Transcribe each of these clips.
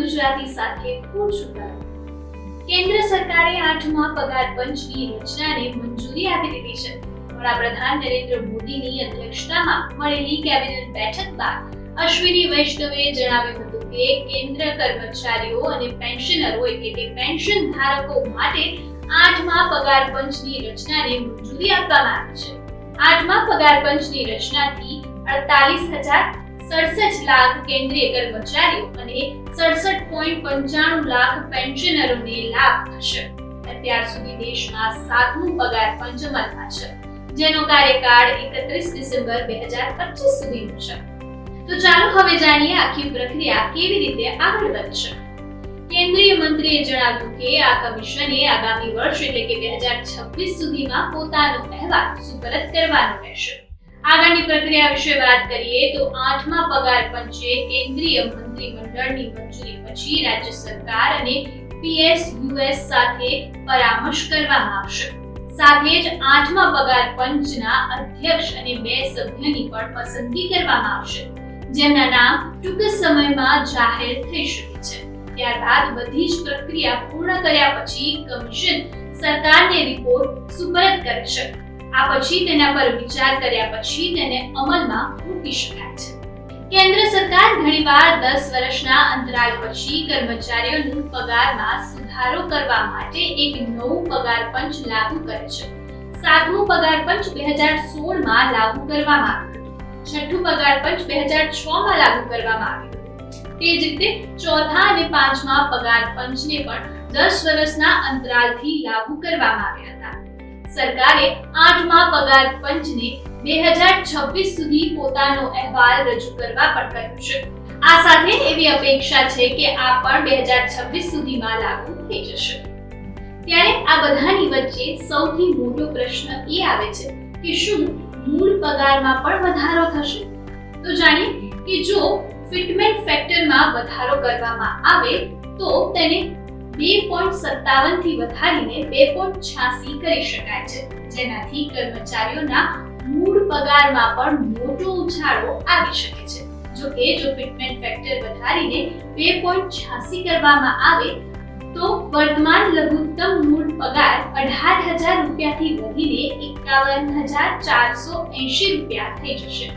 ગુજરાતી સાથે સુધારો કેન્દ્ર સરકારે આઠમા પગાર પંચની રચનાને મંજૂરી આપી દીધી છે. વડાપ્રધાન નરેન્દ્ર મોદીની અધ્યક્ષતામાં મળેલી કેબિનેટ બેઠક બાદ અશ્વિની વૈષ્ણવે જણાવ્યું હતું કે કેન્દ્ર કર્મચારીઓ અને પેન્શનરો એટલે કે પેન્શન ધારકો માટે આઠમા પગાર પંચની રચનાને મંજૂરી આપવામાં આવી છે. આઠમા પગાર પંચની રચનાથી અડતાલીસ હજાર સડસઠ લાખ કેન્દ્રીય કર્મચારીઓ અને સડસઠ પોઈન્ટ પંચાણું લાખ પેન્શનરોને લાભ થશે. અત્યાર સુધી દેશમાં સાતમું પગાર પંચ અમલમાં છે, જેનો કાર્યકાળ એકત્રીસ ડિસેમ્બર બે હજાર પચીસ સુધીનો છે. તો ચાલો હવે જાણીએ આખી પ્રક્રિયા કેવી રીતે આગળ વધશે. કેન્દ્રીય મંત્રીએ જણાવ્યું કે આ કમિશને આગામી વર્ષ એટલે કે બે હજાર છવ્વીસ સુધીમાં પોતાનો અહેવાલ સુપરત કરવાનો રહેશે. આગળની પ્રક્રિયા વિશે વાત કરીએ તો આઠમા પગાર પંચે કેન્દ્રીય મંત્રીમંડળની મંજૂરી પછી રાજ્ય સરકાર અને પીએસયુએસ સાથે પરામર્શ કરવામાં આવશે. સાથે જ આઠમા પગાર પંચના અધ્યક્ષ અને બે સભ્યની પણ પસંદગી કરવામાં આવશે, જેમના નામ ટૂંક સમયમાં જાહેર થઈ શકે છે. ત્યારબાદ બધી જ પ્રક્રિયા પૂર્ણ કર્યા પછી કમિશન સરકારને રિપોર્ટ સુપરત કરશે આ પછી તેના પર વિચાર કર્યા પછી તેને અમલમાં મૂકી શકાય છે. કેન્દ્ર સરકાર ઘણીવાર દસ વર્ષના અંતરાલ પછી કર્મચારીઓનું પગારમાં સુધારો કરવા માટે એક નવું પગાર પંચ લાગુ કરે છે. સાતમું પગાર પંચ બે હજાર સોળમાં લાગુ કરવામાં આવ્યું. છઠ્ઠું પગાર પંચ બે હજાર છ માં લાગુ કરવામાં આવ્યું. તે જ રીતે ચોથા અને પાંચમા પગાર પંચને પણ દસ વર્ષના અંતરાલથી લાગુ કરવામાં આવ્યા સરકારે આઠમા પગાર પંચને બે હજાર છવ્વીસ સુધી પોતાનો અહેવાલ રજૂ કરવા પણ કહ્યું છે. આ સાથે એવી અપેક્ષા છે કે આ પણ બે હજાર છવ્વીસ સુધીમાં લાગુ થઈ જશે. ત્યારે આ બધાની વચ્ચે સૌથી મોટો પ્રશ્ન એ આવે છે કે શું મૂળ પગારમાં પણ વધારો થશે? તો જાણીએ કે જો ફિટમેન્ટ ફેક્ટરમાં વધારો કરવામાં આવે, તો તેને બે પોઈન્ટ સત્તાવનથી વધારીને બે પોઈન્ટ છ્યાસી કરી શકાય છે. જેનાથી કર્મચારીઓના મૂળ પગારમાં પણ મોટો ઉછાળો આવી શકે છે. જો કે જો ફિટમેન્ટ ફેક્ટર વધારીને બે પોઈન્ટ છ્યાસી કરવામાં આવે, તો વર્તમાન લઘુત્તમ મૂળ પગાર અઢાર હજાર રૂપિયાથી વધીને એકાવન હજાર ચારસો એંશી રૂપિયા થઈ જશે.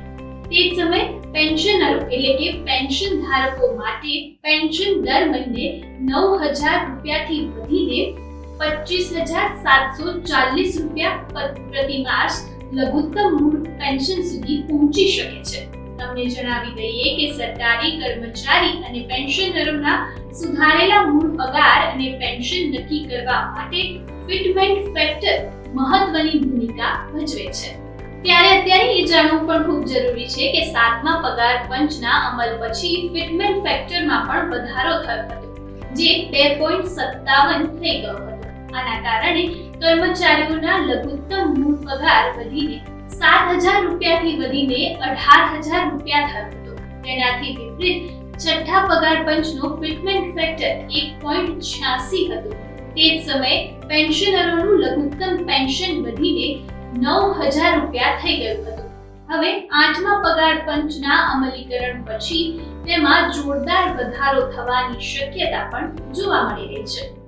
તે જ સમયે પેન્શનરો એટલે કે પેન્શન ધારકો માટે પેન્શન દર મહિને નવ હજાર રૂપિયાથી વધીને પચીસ હજાર સાતસો ચાલીસ રૂપિયા પ- પ્રતિ માસ લઘુત્તમ મૂળ પેન્શન સુધી પહોંચી શકે છે. તમને જણાવી દઈએ કે સરકારી કર્મચારી અને પેન્શનરોના સુધારેલા મૂળ પગાર અને પેન્શન નક્કી કરવા માટે ફિટમેન્ટ ફેક્ટર મહત્વની ભૂમિકા ભજવે છે. ત્યારે અત્યારે એ જાણવું પણ ખૂબ જરૂરી છે કે સાતમા પગાર પંચના અમલ પછી ફિટમેન્ટ ફેક્ટરમાં પણ વધારો થયો હતો, જે બે પોઈન્ટ સત્તાવન થઈ ગયો હતો. આના કારણે કર્મચારીઓના લઘુત્તમ મૂળ પગાર વધીને સાત હજાર રૂપિયાથી વધીને અઢાર હજાર રૂપિયા થયો હતો. તેનાથી વિપરીત છઠ્ઠા પગાર પંચનો ફિટમેન્ટ ફેક્ટર એક પોઈન્ટ છ્યાસી હતું. તે જ સમયે પેન્શનરોનું લઘુત્તમ પેન્શન વધીને નવ હજાર રૂપિયા થઈ ગયું હતું. હવે આઠમા પગાર પંચના અમલીકરણ પછી તેમાં જોરદાર વધારો થવાની શક્યતા પણ જોવા મળી રહી છે.